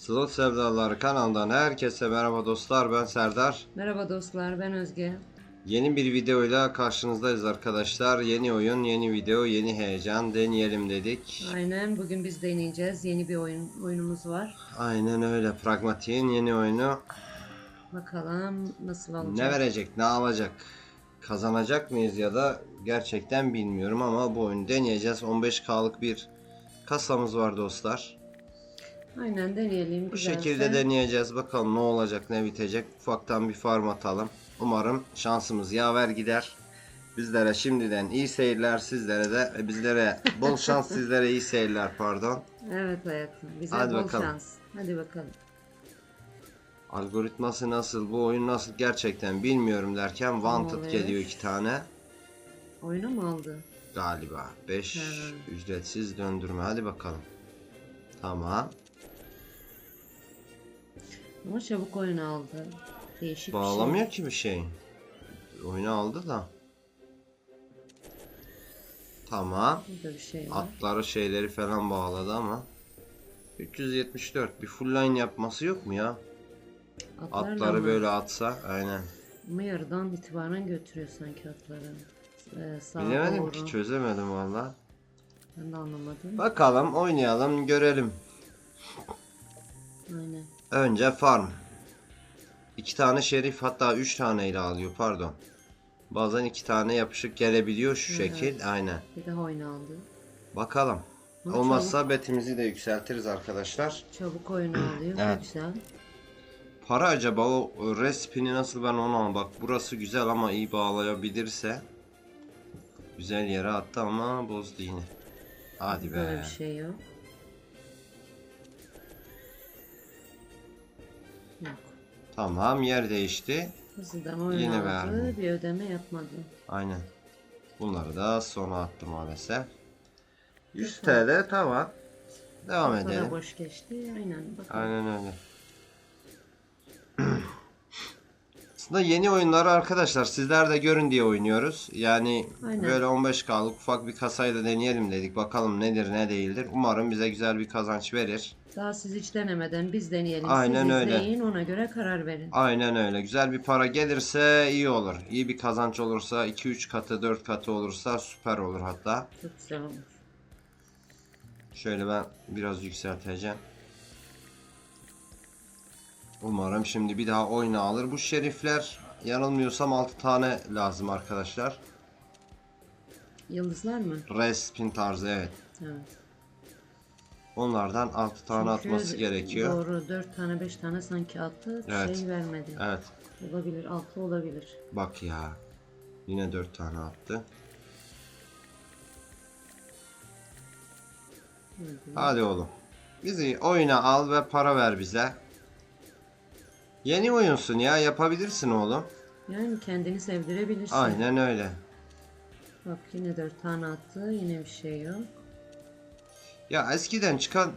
Slot Sevdaları kanalından herkese merhaba dostlar ben Serdar. Merhaba dostlar ben Özge. Yeni bir videoyla karşınızdayız arkadaşlar. Yeni oyun, yeni video, yeni heyecan deneyelim dedik. Aynen bugün biz deneyeceğiz. Yeni bir oyun oyunumuz var. Aynen öyle. Pragmatik'in yeni oyunu Bakalım nasıl olacak. ne verecek, ne alacak? Kazanacak mıyız ya da gerçekten bilmiyorum ama bu oyunu deneyeceğiz. 15K'lık bir kasamız var dostlar. Aynen deneyelim. Bu güzelse. şekilde deneyeceğiz. Bakalım ne olacak, ne bitecek. Ufaktan bir farm atalım. Umarım şansımız yaver gider. Bizlere şimdiden iyi seyirler, sizlere de e, bizlere bol şans, sizlere iyi seyirler pardon. Evet hayatım. Bize Hadi bol bakalım. şans. Hadi bakalım. Algoritması nasıl, bu oyun nasıl gerçekten bilmiyorum derken Wanted Evet. geliyor iki tane. Oyuna mı aldı? Galiba 5 Evet. ücretsiz döndürme. Hadi bakalım. Tamam. Ama çabuk oyunu aldı. Değişik Bağlamıyor bir ki bir şey. Oyunu aldı da. Tamam. şey. Burada bir şey var. Atları şeyleri falan bağladı ama 374 bir full line yapması yok mu ya? Atlarla Atları mı? böyle atsa aynen. Ama yarıdan itibaren götürüyor sanki atları. Ee, sağa Bilemedim doğru. ki çözemedim valla. Ben de anlamadım. Bakalım oynayalım görelim. Aynen. Önce farm. İki tane şerif hatta üç tane ile alıyor pardon. Bazen iki tane yapışık gelebiliyor şu Evet. şekil aynen. Bir daha oyunu aldı. Bakalım. Ama Olmazsa betimizi de yükseltiriz arkadaşlar. Çabuk alıyor. Evet. Güzel. Para acaba o respini nasıl ben onu al bak burası güzel ama iyi bağlayabilirse güzel yere attı ama bozdu yine. Hadi Böyle be. bir şey yok. Yok. Tamam yer değişti. Oyunu Yine verdi. Bir ödeme yapmadı. Aynen. Bunları da sona attı maalesef. 100 TL tamam. Devam Para edelim. boş geçti. Aynen. Bakalım. Aynen öyle. Aslında yeni oyunları arkadaşlar sizler de görün diye oynuyoruz. Yani Aynen. böyle 15K'lık ufak bir kasayı da deneyelim dedik. Bakalım nedir ne değildir. Umarım bize güzel bir kazanç verir. Daha siz hiç denemeden biz deneyelim. Aynen siz öyle. izleyin ona göre karar verin. Aynen öyle. Güzel bir para gelirse iyi olur. İyi bir kazanç olursa 2-3 katı 4 katı olursa süper olur hatta. Çok güzel olur. Şöyle ben biraz yükselteceğim. Umarım şimdi bir daha oyunu alır. Bu şerifler yanılmıyorsam 6 tane lazım arkadaşlar. Yıldızlar mı? Respin tarzı evet. Evet. Onlardan 6 tane Çünkü atması gerekiyor. Doğru. 4 tane 5 tane sanki attı. Evet. Şey vermedi. Evet. Olabilir. 6 olabilir. Bak ya. Yine 4 tane attı. Hadi. Hadi oğlum. Bizi oyuna al ve para ver bize. Yeni oyunsun ya yapabilirsin oğlum. Yani kendini sevdirebilirsin. Aynen öyle. Bak yine 4 tane attı. Yine bir şey yok. Ya eskiden çıkan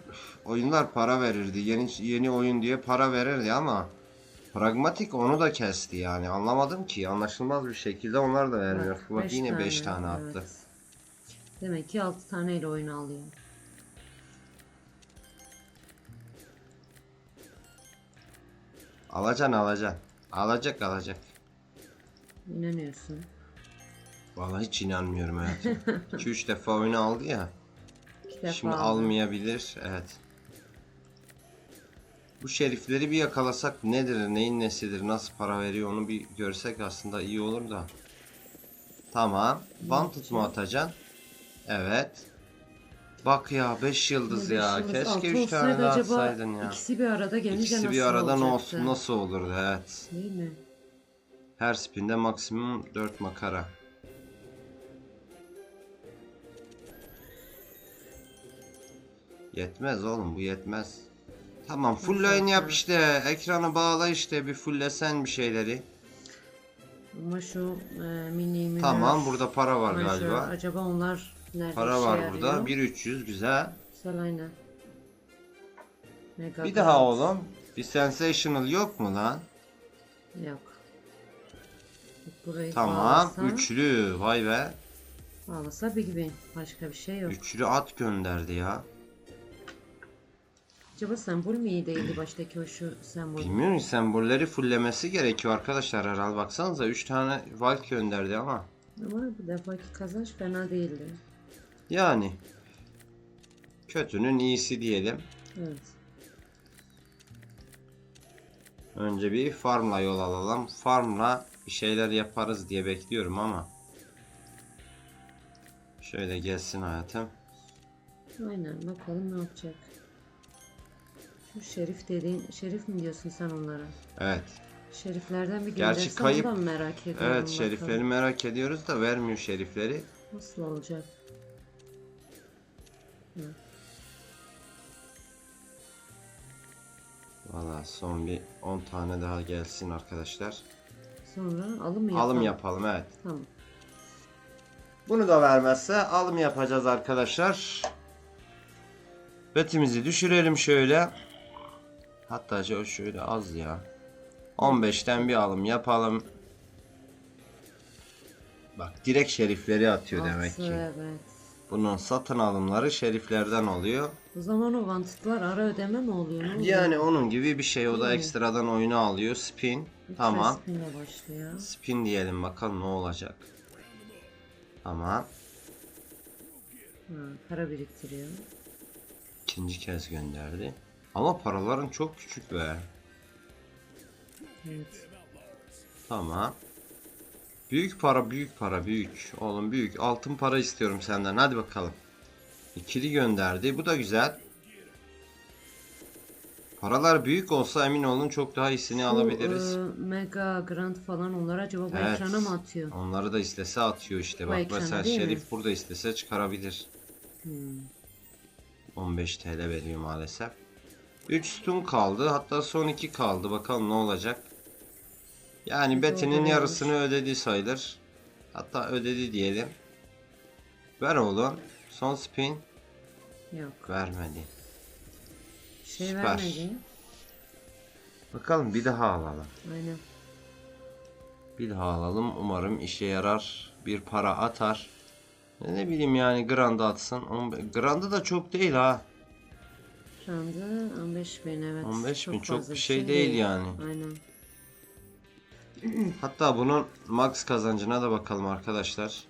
oyunlar para verirdi. Yeni yeni oyun diye para verirdi ama pragmatik onu da kesti yani. Anlamadım ki. Anlaşılmaz bir şekilde onlar da vermiyor. Bak, beş yine 5 tane, attı. evet. Demek ki 6 taneyle oyun alıyor. Alacaksın alacaksın. Alacak alacak. İnanıyorsun. Vallahi hiç inanmıyorum hayatım. 2-3 defa oyunu aldı ya. İki defa Şimdi aldı. almayabilir. Evet. Bu şerifleri bir yakalasak nedir, neyin nesidir, nasıl para veriyor onu bir görsek aslında iyi olur da. Tamam. Wanted mu atacaksın? Evet. Bak ya 5 yıldız Beş ya. yıldız Keşke altı 3 tane daha acaba atsaydın ya. İkisi bir arada gelince İkisi nasıl bir arada ne olacaktı? olsun nasıl olurdu evet. Değil mi? Her spinde maksimum 4 makara. Yetmez oğlum bu yetmez. Tamam full line yap işte. Ekranı bağla işte bir fulllesen bir şeyleri. Ama şu e, mini minör, Tamam burada para var majör, galiba. Acaba onlar nerede Para işe var yarıyor? burada. 1300 güzel. Güzel aynen. Mega Bir daha oğlum. Bir sensational yok mu lan? Yok. Burayı Tamam. bağlasa, Üçlü. Vay be. bağlasa bir gibi. Başka bir şey yok. Üçlü at gönderdi ya. Acaba sembol mü iyi değildi baştaki o şu sembol? Bilmiyorum sembolleri fulllemesi gerekiyor arkadaşlar herhalde. Baksanıza 3 tane Valk gönderdi ama. Ama bu defaki kazanç fena değildi. Yani. Kötünün iyisi diyelim. Evet. Önce bir farmla yol alalım. Farmla bir şeyler yaparız diye bekliyorum ama. Şöyle gelsin hayatım. Aynen bakalım ne yapacak. Şu şerif dediğin, şerif mi diyorsun sen onlara? Evet. Şeriflerden bir Gerçi kayıp- merak ediyorum. Evet bakalım. şerifleri merak ediyoruz da vermiyor şerifleri. Nasıl olacak? Valla son bir 10 tane daha gelsin arkadaşlar. Sonra alım yapalım? Alım yapalım evet. Tamam. Bunu da vermezse alım yapacağız arkadaşlar. Betimizi düşürelim şöyle. Hatta şö- şöyle az ya. 15'ten bir alım yapalım. Bak direkt şerifleri atıyor demek Altı, ki. Evet. Bunun satın alımları şeriflerden oluyor. O zaman o vantıtlar ara ödeme mi oluyor? Ne oluyor? Yani onun gibi bir şey. O da Hmm. ekstradan oyunu alıyor. Spin. Üç Tamam. resmiyle başlıyor. Spin diyelim bakalım ne olacak. Tamam. Ha, para biriktiriyor. İkinci kez gönderdi. Ama paraların çok küçük be. Evet. Tamam. Büyük para, büyük para, büyük. Oğlum büyük. Altın para istiyorum senden. Hadi bakalım. İkili gönderdi. Bu da güzel. Paralar büyük olsa emin olun çok daha iyisini Şu, alabiliriz. e, Mega Grand falan onlar acaba bu Evet. ekrana mı atıyor? Onları da istese atıyor işte. Bu Bak ekrana mesela değil mi? Şerif burada istese çıkarabilir. Hmm. 15 TL veriyor maalesef. 3 sütun kaldı. Hatta son 2 kaldı. Bakalım ne olacak. Yani doldurulmuş. yarısını ödedi sayılır. Hatta ödedi diyelim. Ver oğlum. Son spin. Yok. Vermedi. Şey Süper. vermedi. Bakalım bir daha alalım. Aynen. Bir daha alalım. Umarım işe yarar. Bir para atar. Ne ne bileyim yani Grand'a atsın. 15 Grand'a da çok değil ha. Şu anda 15 bin evet. 15 bin çok fazla bir şey değil yani. Aynen. Hatta bunun max kazancına da bakalım arkadaşlar.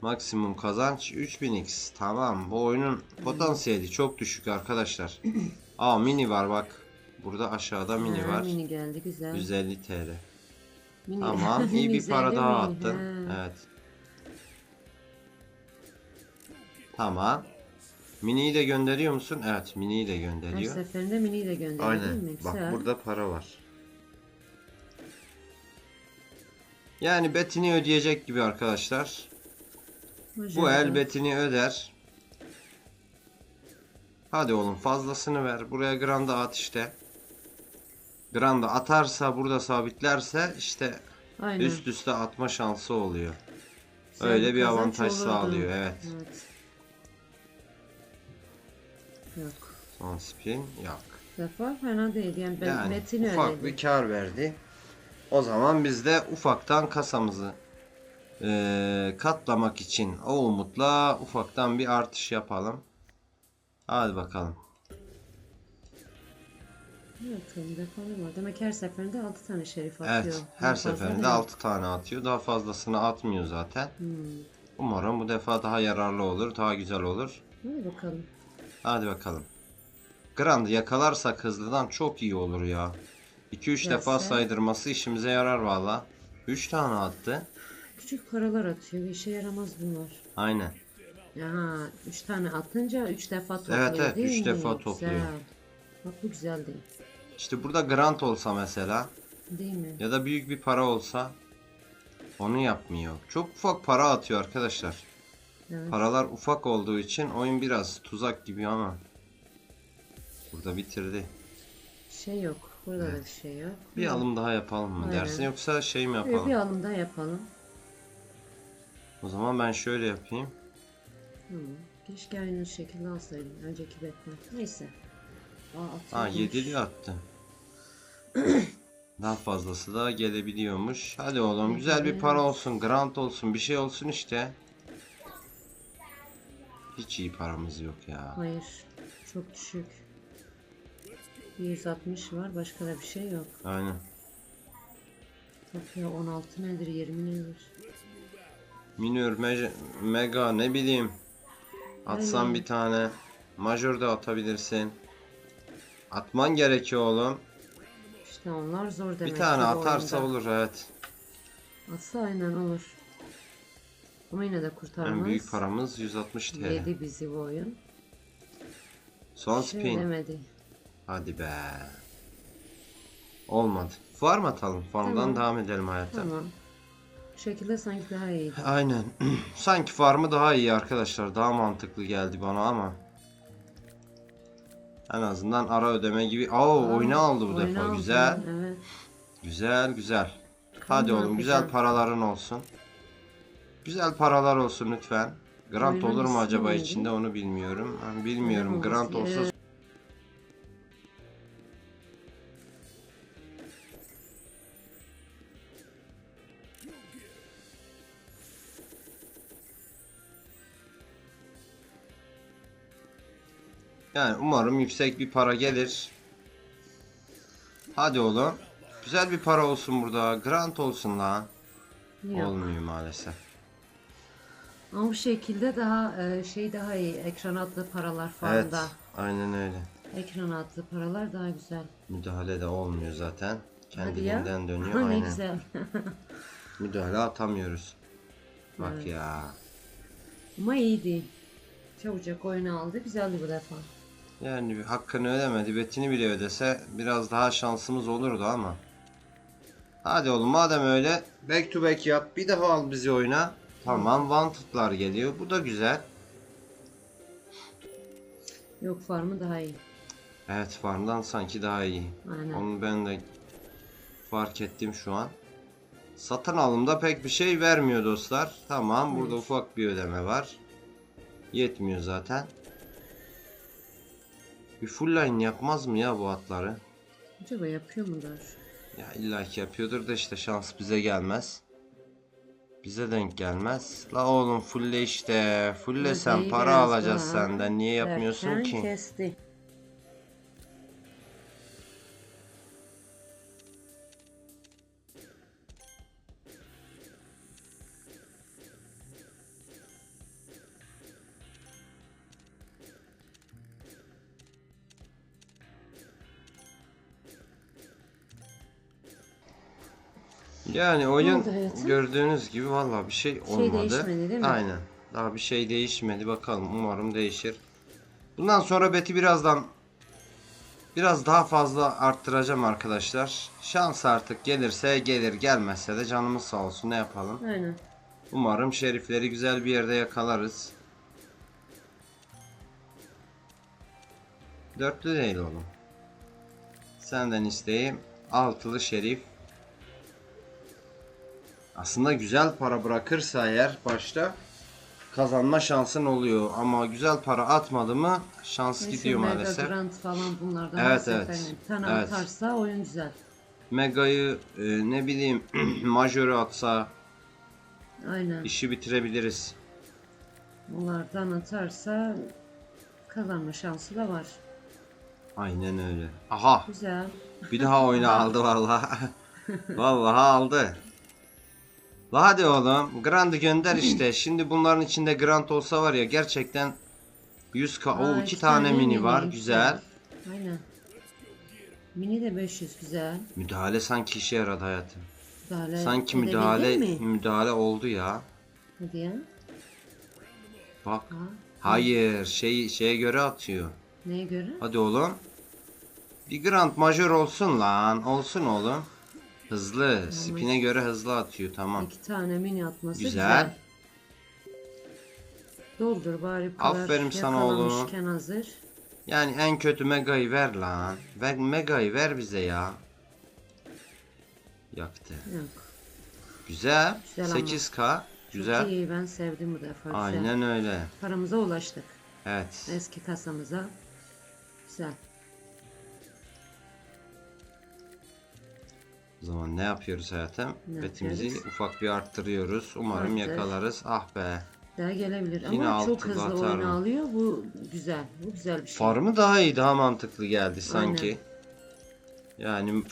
Maksimum kazanç 3000x. Tamam bu oyunun potansiyeli çok düşük arkadaşlar. Aa mini var bak. Burada aşağıda mini Ha, var. Mini geldi güzel. 150 TL. Mini- Tamam iyi bir para daha mini, attın. ha. Evet. Tamam. Mini'yi de gönderiyor musun? Evet mini'yi de Her gönderiyor. seferinde mini de gönderiyor değil mi? Aynen. Bak burada para var. Yani betini ödeyecek gibi arkadaşlar. Bu el betini öder. Hadi oğlum fazlasını ver. Buraya granda at işte. Granda atarsa burada sabitlerse işte Aynen. üst üste atma şansı oluyor. Güzel Öyle bir avantaj olurdu. sağlıyor evet. Evet. Yok. Son spin yok. Defa fena değil. Yani ben Yani Metin ufak öyleydi. bir kar verdi. O zaman biz de ufaktan kasamızı eee, katlamak için o umutla ufaktan bir artış yapalım. Hadi bakalım. Bakalım defanı var. Demek her seferinde 6 tane şerif atıyor. Evet, Daha her fazla seferinde değil. 6 tane atıyor. Daha fazlasını atmıyor zaten. Hmm. Umarım bu defa daha yararlı olur, daha güzel olur. Hadi bakalım. Hadi bakalım. Grand yakalarsak hızlıdan çok iyi olur ya. 2-3 defa saydırması işimize yarar valla. 3 tane attı. Küçük paralar atıyor. İşe yaramaz bunlar. Aynen. Ya 3 tane atınca 3 defa topluyor Evet, evet, değil üç mi? defa topluyor. Güzel. Bak bu güzel değil. İşte burada grant olsa mesela Değil mi? ya da büyük bir para olsa onu yapmıyor. Çok ufak para atıyor arkadaşlar. Evet. Paralar ufak olduğu için oyun biraz tuzak gibi ama burada bitirdi. Şey yok. Burada da bir şey yok. Bir alım daha yapalım mı Aynen. dersin yoksa şey mi yapalım? bir alım daha yapalım. O zaman ben şöyle yapayım. Tamam. Keşke aynı şekilde alsaydım. Önceki Batman. Neyse. Aa, Ha atıyormuş. 7'li attı. Daha fazlası da gelebiliyormuş. Hadi oğlum güzel bir para olsun, grant olsun, bir şey olsun işte. Hiç iyi paramız yok ya. Hayır. Çok düşük. Bir 160 var. Başka da bir şey yok. Aynen. Yok ya 16 nedir 20 nedir? Minör, me- mega ne bileyim. Atsan Aynen. bir tane. Majör de atabilirsin. Atman gerekiyor oğlum. İşte onlar zor demek bir tane atarsa oyunda. olur evet. Atsa aynen olur. Ama yine de kurtarmaz. En büyük paramız 160 TL. Yedi bizi bu oyun. Son Şey spin. demedi. Hadi be. Olmadı. Farm atalım. Farmdan Tamam. devam edelim hayata. Tamam. Bu şekilde sanki daha iyi. Aynen. Sanki farmı daha iyi arkadaşlar. Daha mantıklı geldi bana ama. En azından ara ödeme gibi. Oo Aa, oyunu aldı bu defa. aldı. Güzel. Evet. Güzel güzel. Hadi oğlum güzel yapacak. paraların olsun. Güzel paralar olsun lütfen. Grant Oyunun olur mu ismi acaba neydi? içinde onu bilmiyorum. Ben bilmiyorum. Grant olsa evet. Yani umarım yüksek bir para gelir. Hadi oğlum. Güzel bir para olsun burada. Grant olsun lan. Yok. Olmuyor maalesef. Ama bu şekilde daha e, şey daha iyi. Ekran adlı paralar falan Evet. da. Aynen öyle. Ekran adlı paralar daha güzel. Müdahale de olmuyor zaten. Kendiliğinden dönüyor. Ha, ne Aynen. güzel. Müdahale atamıyoruz. Bak Evet. ya. Ama iyiydi. Çabucak oyunu aldı. Güzeldi bu defa. Yani hakkını ödemedi. Betini bile ödese biraz daha şansımız olurdu ama. Hadi oğlum madem öyle back to back yap. Bir daha al bizi oyuna. Tamam Wanted'lar geliyor. Bu da güzel. Yok farmı daha iyi. Evet farmdan sanki daha iyi. Aynen. Onu ben de fark ettim şu an. Satın alımda pek bir şey vermiyor dostlar. Tamam burada Evet. ufak bir ödeme var. Yetmiyor zaten. Bir full line yapmaz mı ya bu atları? Acaba yapıyor mudur? Ya illaki yapıyordur da işte şans bize gelmez. Bize denk gelmez. La oğlum fulle işte. Fulle sen para alacağız senden. Niye yapmıyorsun Derken ki? kesti. Yani oyun oldu hayatım? gördüğünüz gibi valla bir şey şey olmadı. değişmedi değil mi? Aynen. Daha bir şey değişmedi. Bakalım umarım değişir. Bundan sonra beti birazdan biraz daha fazla arttıracağım arkadaşlar. Şans artık gelirse gelir gelmezse de canımız sağ olsun ne yapalım. Aynen. Umarım şerifleri güzel bir yerde yakalarız. Dörtlü değil oğlum. Senden isteğim altılı şerif. Aslında güzel para bırakırsa eğer başta kazanma şansın oluyor. Ama güzel para atmadı mı şans Neyse, gidiyor Mega maalesef. Grant falan bunlardan Evet, evet, tane Evet. atarsa oyun güzel. Mega'yı e, ne bileyim majörü atsa Aynen. işi bitirebiliriz. Bunlardan atarsa kazanma şansı da var. Aynen öyle. Aha Güzel. Bir daha oyunu aldı vallahi. vallahi aldı. La hadi oğlum. Grant'ı gönder işte. Şimdi bunların içinde Grant olsa var ya gerçekten 100k. O Aa, iki tane mini var. mini, Güzel. Aynen. Mini de 500 güzel. Müdahale sanki işe yaradı hayatım. Müdahale Sanki müdahale mi? müdahale oldu ya. Hadi ya. Bak. Ha, Hayır, şey şeye göre atıyor. neye göre? Hadi oğlum. Bir Grant majör olsun lan. Olsun oğlum. Hızlı. Spine göre hızlı atıyor. Tamam. İki tane mini atması Güzel. güzel. Doldur bari bu kadar Aferin sana oğlum. yakalamışken hazır. Yani en kötü Mega'yı ver lan. Ver Mega'yı ver bize ya. Yaktı. Yok. Güzel. Güzel ama. 8K. Çok Güzel. iyi ben sevdim bu defa. Güzel. Aynen öyle. Paramıza ulaştık. Evet. Eski kasamıza. Güzel. O zaman ne yapıyoruz hayatım? Ne Betimizi yapıyoruz? ufak bir arttırıyoruz. Umarım Arttır. yakalarız. Ah be. Daha gelebilir Yine ama çok altılı hızlı atar oyunu alıyor. Bu güzel. Bu güzel bir şey. Farmı daha iyi, daha mantıklı geldi sanki. Yani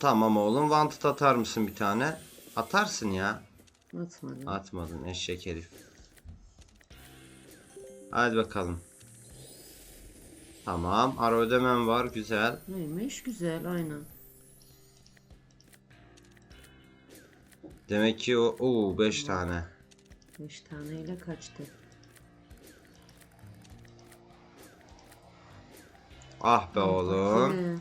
tamam oğlum wanted atar mısın bir tane? Atarsın ya. Atmadım. Atmadın eşek herif. Hadi bakalım. Tamam. Ara ödemem var. Güzel. Neymiş? Güzel aynen. Demek ki o oo 5 tane. 5 taneyle kaçtı. Ah be oğlum.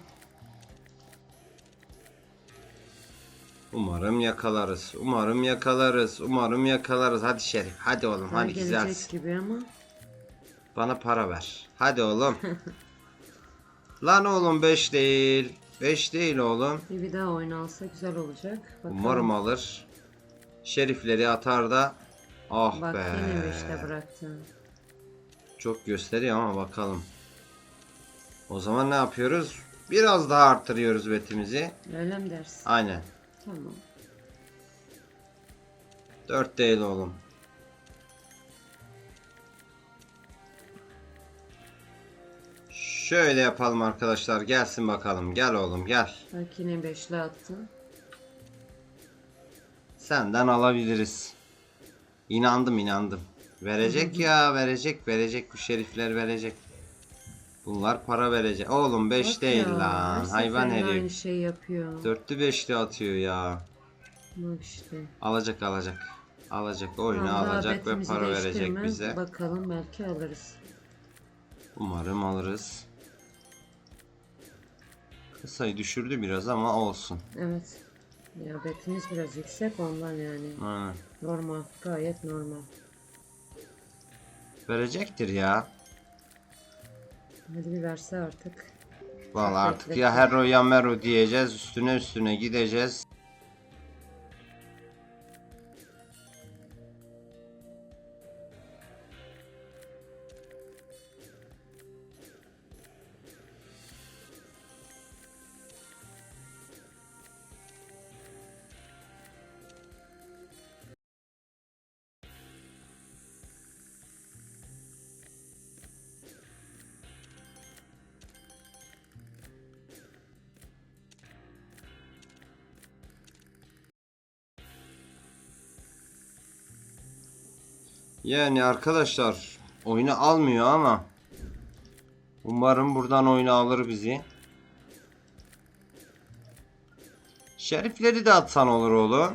Umarım yakalarız. Umarım yakalarız. Umarım yakalarız. Hadi Şerif. Hadi oğlum. Daha Hadi güzelsin. gibi ama. Bana para ver. Hadi oğlum. Lan oğlum 5 değil. 5 değil oğlum. Bir, daha oynansa güzel olacak. Bakalım. Umarım alır. Şerifleri atar da. Ah Bak be. yine beşte bıraktı. Çok gösteriyor ama bakalım. O zaman ne yapıyoruz? Biraz daha arttırıyoruz betimizi. Öyle mi dersin? Aynen. Tamam. 4 değil oğlum. Şöyle yapalım arkadaşlar. Gelsin bakalım. Gel oğlum gel. Bak yine beşli attı. Senden alabiliriz. İnandım inandım. Verecek ya verecek verecek bu şerifler verecek. Bunlar para verecek. Oğlum 5 Bak değil ya, lan. Hayvan herif. Aynı şey yapıyor. Dörtlü beşli atıyor ya. Bak işte. Alacak alacak. Alacak oyunu daha alacak ve para verecek bize. Bakalım belki alırız. Umarım alırız. Kısayı düşürdü biraz ama olsun. Evet. Ya betimiz biraz yüksek ondan yani. Aynen. Normal. Gayet normal. Verecektir ya. Hadi bir verse artık. Vallahi artık ya Hero ya Mero diyeceğiz. Üstüne üstüne gideceğiz. Yani arkadaşlar oyunu almıyor ama umarım buradan oyunu alır bizi. Şerifleri de atsan olur oğlum.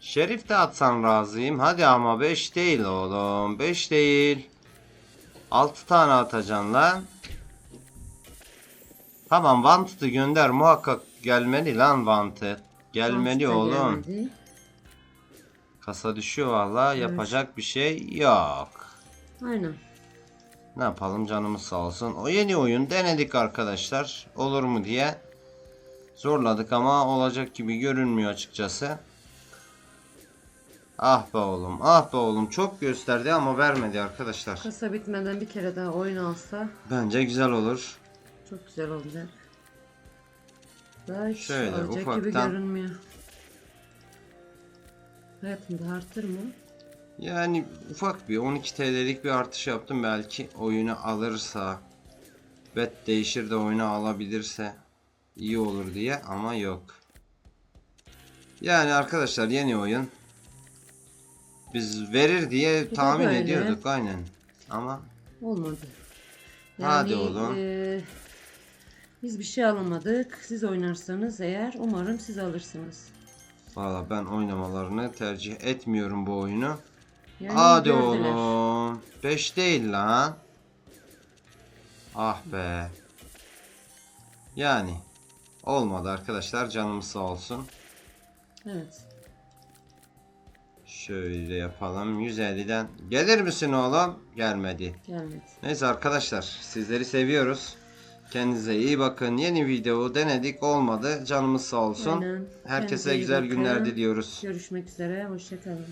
Şerif de atsan razıyım. Hadi ama 5 değil oğlum. 5 değil. 6 tane atacaksın lan. Tamam Wanted'ı gönder muhakkak gelmeli lan Wanted. Gelmeli da oğlum. gelmedi. Kasa düşüyor valla. Yapacak bir şey yok. Aynen. Ne yapalım canımız sağ olsun. O yeni oyun denedik arkadaşlar. Olur mu diye. Zorladık ama olacak gibi görünmüyor açıkçası. Ah be oğlum. Ah be oğlum. Çok gösterdi ama vermedi arkadaşlar. Kasa bitmeden bir kere daha oyun alsa Bence güzel olur. çok güzel olacak. Hiç Şöyle alacak gibi ufaktan- görünmüyor. Hayatımda artır mı? Yani ufak bir 12 TL'lik bir artış yaptım. Belki oyunu alırsa bet değişir de oyunu alabilirse iyi olur diye ama yok. Yani arkadaşlar yeni oyun biz verir diye de tahmin ediyorduk aynen. Ama Olmadı. Hadi oğlum. e, biz bir şey alamadık. Siz oynarsanız eğer umarım siz alırsınız. Valla ben oynamalarını tercih etmiyorum bu oyunu. Yani Hadi gördüler. oğlum. 5 değil lan. Ah be. Yani olmadı arkadaşlar canımız sağ olsun. Evet. Şöyle yapalım 150'den. Gelir misin oğlum? Gelmedi. Gelmedi. Neyse arkadaşlar sizleri seviyoruz. Kendinize iyi bakın. Yeni video denedik olmadı. Canımız sağ olsun. Aynen. Herkese Kendinize iyi güzel günler bakın. diliyoruz. Görüşmek üzere. Hoşçakalın.